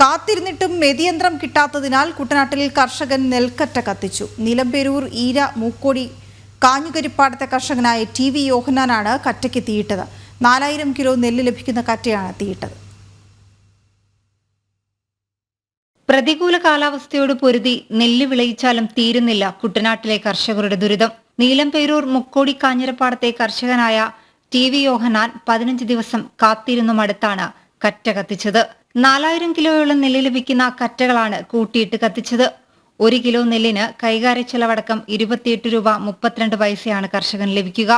കാത്തിരുന്നിട്ടും മെതിയന്ത്രം കിട്ടാത്തതിനാൽ കുട്ടനാട്ടിൽ കർഷകൻ നെൽക്കറ്റ കത്തിച്ചു. നിലമ്പേരൂർ ഈര മൂക്കോടി കാഞ്ഞുകരിപ്പാടത്തെ കർഷകനായ ടി വി യോഹനാനാണ് കറ്റയ്ക്ക് തീയിട്ടത്. നാലായിരം കിലോ നെല്ല് ലഭിക്കുന്ന കറ്റയാണ് തീയിട്ടത്. പ്രതികൂല കാലാവസ്ഥയോട് പൊരുതി നെല്ല് വിളയിച്ചാലും തീരുന്നില്ല കുട്ടനാട്ടിലെ കർഷകരുടെ ദുരിതം. നീലംപേരൂർ മുക്കോടി കാഞ്ഞിരപ്പാടത്തെ കർഷകനായ ടി വി യോഹനാൻ പതിനഞ്ച് ദിവസം കാത്തിരുന്നും അടുത്താണ് കറ്റ കത്തിച്ചത്. നാലായിരം കിലോയോളം നെല്ല് ലഭിക്കുന്ന കറ്റകളാണ് കൂട്ടിയിട്ട് കത്തിച്ചത്. ഒരു കിലോ നെല്ലിന് കൈകാര്യ ചെലവടക്കം ഇരുപത്തിയെട്ട് രൂപ മുപ്പത്തിരണ്ട് പൈസയാണ് കർഷകന് ലഭിക്കുക.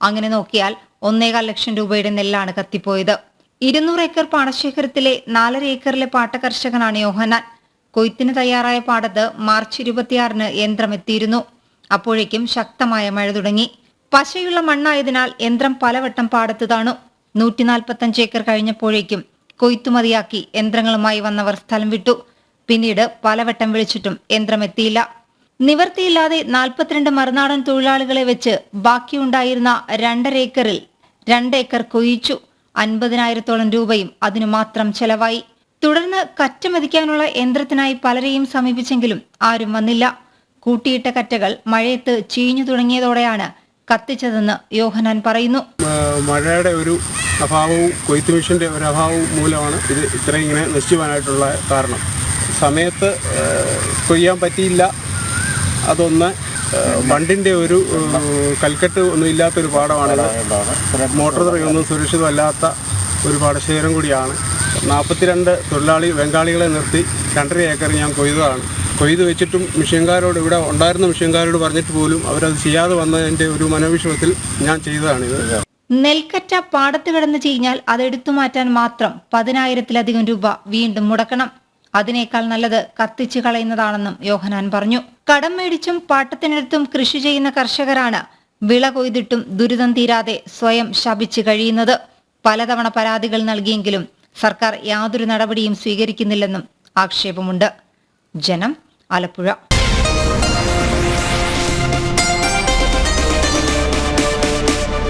അങ്ങനെ നോക്കിയാൽ ഒന്നേകാൽ ലക്ഷം രൂപയുടെ നെല്ലാണ് കത്തിപ്പോയത്. ഇരുന്നൂറ് ഏക്കർ പാടശേഖരത്തിലെ നാലര ഏക്കറിലെ പാട്ട കർഷകനാണ് യോഹനാൻ കൊയ്ത്തിന് തയ്യാറായ പാടത്ത് മാർച്ച് ഇരുപത്തിയാറിന് യന്ത്രം എത്തിയിരുന്നു. അപ്പോഴേക്കും ശക്തമായ മഴ തുടങ്ങി. പശയുള്ള മണ്ണായതിനാൽ യന്ത്രം പലവട്ടം പാടത്ത് താണു. നൂറ്റി നാൽപ്പത്തഞ്ച് ഏക്കർ കഴിഞ്ഞപ്പോഴേക്കും കൊയ്ത്തുമതിയാക്കി യന്ത്രങ്ങളുമായി വന്നവർ സ്ഥലം വിട്ടു. പിന്നീട് പലവട്ടം വിളിച്ചിട്ടും യന്ത്രമെത്തിയില്ല. നിവർത്തിയില്ലാതെ നാൽപ്പത്തിരണ്ട് മറുനാടൻ തൊഴിലാളികളെ വെച്ച് ബാക്കിയുണ്ടായിരുന്ന രണ്ടര ഏക്കറിൽ രണ്ടേക്കർ കൊയ്യിച്ചു അൻപതിനായിരത്തോളം രൂപയും അതിനു മാത്രം ചെലവായി. തുടർന്ന് കറ്റമതിക്കാനുള്ള യന്ത്രത്തിനായി പലരെയും സമീപിച്ചെങ്കിലും ആരും വന്നില്ല. കൂട്ടിയിട്ട കറ്റകൾ മഴയത്ത് ചീഞ്ഞു തുടങ്ങിയതോടെയാണ് കത്തിച്ചതെന്ന് യോഹനാൻ പറയുന്നു. മഴയുടെ ഒരു അഭാവവും കൊയ്ത്ത് മെഷീന്റെ ഒരു അഭാവവും മൂലമാണ് ഇത് ഇത്രയും ഇങ്ങനെ നശിച്ചുവാനായിട്ടുള്ള കാരണം. സമയത്ത് കൊയ്യാൻ പറ്റിയില്ല. അതൊന്ന് വണ്ടിന്റെ ഒരു കൽക്കെട്ട് ഒന്നും ഇല്ലാത്തൊരു പാടമാണിത് മോട്ടോർ ഒന്നും സുരക്ഷിതമല്ലാത്ത ഒരു പാടശേഖരം കൂടിയാണ്. നാൽപ്പത്തിരണ്ട് തൊഴിലാളി ബംഗാളികളെ നിർത്തി രണ്ടര ഏക്കർ ഞാൻ കൊയ്തതാണ്. കൊയ്ത് വെച്ചിട്ടും മിഷ്യൻകാരോട് ഇവിടെ ഉണ്ടായിരുന്ന മിഷ്യൻകാരോട് പറഞ്ഞിട്ട് പോലും അവരത് ചെയ്യാതെ വന്നതിന്റെ ഒരു മനോവിഷമത്തിൽ ഞാൻ ചെയ്തതാണിത്. നെൽക്കറ്റ പാടത്ത് കിടന്ന് ചീഞ്ഞാൽ അതെടുത്തു മാറ്റാൻ മാത്രം പതിനായിരത്തിലധികം രൂപ വീണ്ടും മുടക്കണം. അതിനേക്കാൾ നല്ലത് കത്തിച്ചു കളയുന്നതാണെന്നും യോഹനാൻ പറഞ്ഞു. കടം മേടിച്ചും പാട്ടത്തിനടുത്തും കൃഷി ചെയ്യുന്ന കർഷകരാണ് വിള കൊയ്തിട്ടും ദുരിതം തീരാതെ സ്വയം ശപിച്ചു കഴിയുന്നത്. പലതവണ പരാതികൾ നൽകിയെങ്കിലും സർക്കാർ യാതൊരു നടപടിയും സ്വീകരിക്കുന്നില്ലെന്നും ആക്ഷേപമുണ്ട്. ജനം ആലപ്പുഴ